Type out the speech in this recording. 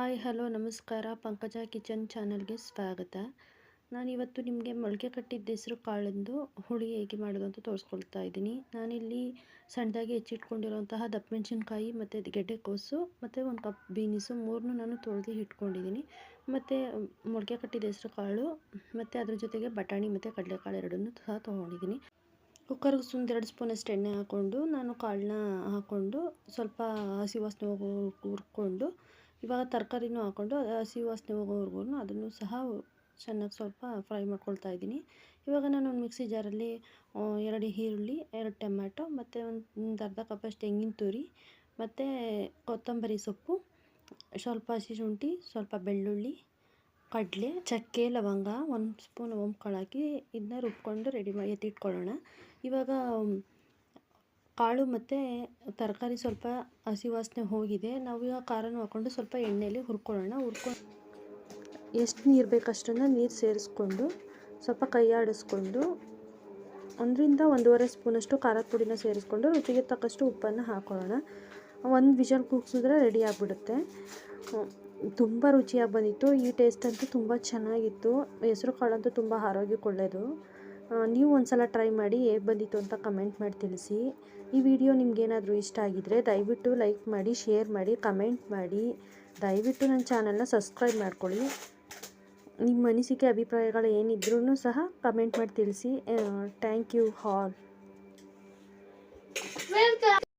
Hi, hello, ನಮಸ್ಕಾರ. ಪಂಕಜ kitchen ಚಾನಲ್ಗೆ ಸ್ವಾಗತ. ನಾನು ಇವತ್ತು ನಿಮಗೆ ಮೊಳಕೆ ಕಟ್ಟಿದ್ದ ಹೆಸರು ಕಾಳಿಂದು ಹುಳಿ ಹೇಗೆ ಮಾಡೋದು ಅಂತ ತೋರಿಸ್ಕೊಳ್ತಾ ಇದ್ದೀನಿ. ನಾನಿಲ್ಲಿ ಸಣ್ಣದಾಗಿ ಹೆಚ್ಚಿಟ್ಕೊಂಡಿರೋಂತಹ ದಪ್ಪ ಮೆಣಸಿನ್ಕಾಯಿ ಮತ್ತು ಗೆಡ್ಡೆಕೋಸು ಮತ್ತು ಒಂದು ಕಪ್ ಬೀನಿಸು ಮೂರನ್ನೂ ನಾನು ತೊಳೆದು ಇಟ್ಕೊಂಡಿದ್ದೀನಿ. ಮತ್ತು ಮೊಳಕೆ ಕಟ್ಟಿದ ಹೆಸರು ಕಾಳು, ಮತ್ತು ಅದ್ರ ಜೊತೆಗೆ ಬಟಾಣಿ ಮತ್ತು ಕಡಲೆಕಾಳು ಎರಡನ್ನೂ ಸಹ ತೊಗೊಂಡಿದ್ದೀನಿ. ಕುಕ್ಕರ್ಗೆ ಸುಂದರ ಎರಡು ಸ್ಪೂನಷ್ಟು ಎಣ್ಣೆ ಹಾಕ್ಕೊಂಡು ನಾನು ಕಾಳನ್ನ ಹಾಕ್ಕೊಂಡು ಸ್ವಲ್ಪ ಹಸಿ ವಾಸನೆ ಹುರ್ಕೊಂಡು ಇವಾಗ ತರಕಾರಿನೂ ಹಾಕ್ಕೊಂಡು ಹಸಿ ವಾಸನೆ ಹೋಗೋವರೆಗೂ ಅದನ್ನು ಸಹ ಚೆನ್ನಾಗಿ ಸ್ವಲ್ಪ ಫ್ರೈ ಮಾಡ್ಕೊಳ್ತಾ ಇದ್ದೀನಿ. ಇವಾಗ ನಾನು ಒಂದು ಮಿಕ್ಸಿ ಜಾರಲ್ಲಿ ಎರಡು ಈರುಳ್ಳಿ, ಎರಡು ಟೊಮ್ಯಾಟೊ, ಮತ್ತು ಒಂದು ಅರ್ಧ ಕಪ್ಪಷ್ಟು ತೆಂಗಿನ ತುರಿ, ಮತ್ತು ಕೊತ್ತಂಬರಿ ಸೊಪ್ಪು, ಸ್ವಲ್ಪ ಹಸಿ ಶುಂಠಿ, ಸ್ವಲ್ಪ ಬೆಳ್ಳುಳ್ಳಿ, ಕಡಲೆ, ಚಕ್ಕೆ, ಲವಂಗ, ಒಂದು ಸ್ಪೂನ್ ಓಂಕಾಳು ಇದನ್ನ ರುಬ್ಕೊಂಡು ರೆಡಿ ಮಾಡಿ ಎತ್ತಿಟ್ಕೊಳ್ಳೋಣ. ಇವಾಗ ಕಾಳು ಮತ್ತು ತರಕಾರಿ ಸ್ವಲ್ಪ ಹಸಿ ವಾಸನೆ ಹೋಗಿದೆ. ನಾವು ಇವಾಗ ಖಾರನ ಹಾಕ್ಕೊಂಡು ಸ್ವಲ್ಪ ಎಣ್ಣೆಯಲ್ಲಿ ಹುರ್ಕೊಳ್ಳೋಣ. ಹುರ್ಕೊಂಡು ಎಷ್ಟು ನೀರು ಬೇಕಷ್ಟನ್ನು ನೀರು ಸೇರಿಸ್ಕೊಂಡು ಸ್ವಲ್ಪ ಕೈ ಆಡಿಸ್ಕೊಂಡು ಒಂದರಿಂದ ಒಂದೂವರೆ ಸ್ಪೂನಷ್ಟು ಖಾರದ ಪುಡಿನ ಸೇರಿಸ್ಕೊಂಡು ರುಚಿಗೆ ತಕ್ಕಷ್ಟು ಉಪ್ಪನ್ನು ಹಾಕೊಳ್ಳೋಣ. ಒಂದು ವಿಷಲ್ ಕೂಗಿಸಿದ್ರೆ ರೆಡಿ ಆಗಿಬಿಡುತ್ತೆ. ತುಂಬ ರುಚಿಯಾಗಿ ಬಂದಿತ್ತು. ಈ ಟೇಸ್ಟ್ ಅಂತೂ ತುಂಬ ಚೆನ್ನಾಗಿತ್ತು. ಹೆಸ್ರು ಕಾಳಂತೂ ತುಂಬ ಆರೋಗ್ಯಕ್ಕೆ ಒಳ್ಳೆಯದು ನೀವು ಒಂದು ಸಲ ಟ್ರೈ ಮಾಡಿ ಹೇಗೆ ಬಂದಿತ್ತು ಅಂತ ಕಮೆಂಟ್ ಮಾಡಿ ತಿಳಿಸಿ. ಈ ವಿಡಿಯೋ ನಿಮಗೇನಾದರೂ ಇಷ್ಟ ಆಗಿದ್ದರೆ ದಯವಿಟ್ಟು ಲೈಕ್ ಮಾಡಿ ಶೇರ್ ಮಾಡಿ ಕಮೆಂಟ್ ಮಾಡಿ. ದಯವಿಟ್ಟು ನನ್ನ ಚಾನಲ್ನ ಸಬ್ಸ್ಕ್ರೈಬ್ ಮಾಡ್ಕೊಳ್ಳಿ. ನಿಮ್ಮ ಅನಿಸಿಕೆ, ಅಭಿಪ್ರಾಯಗಳು ಏನಿದ್ರೂ ಸಹ ಕಮೆಂಟ್ ಮಾಡಿ ತಿಳಿಸಿ. Thank you all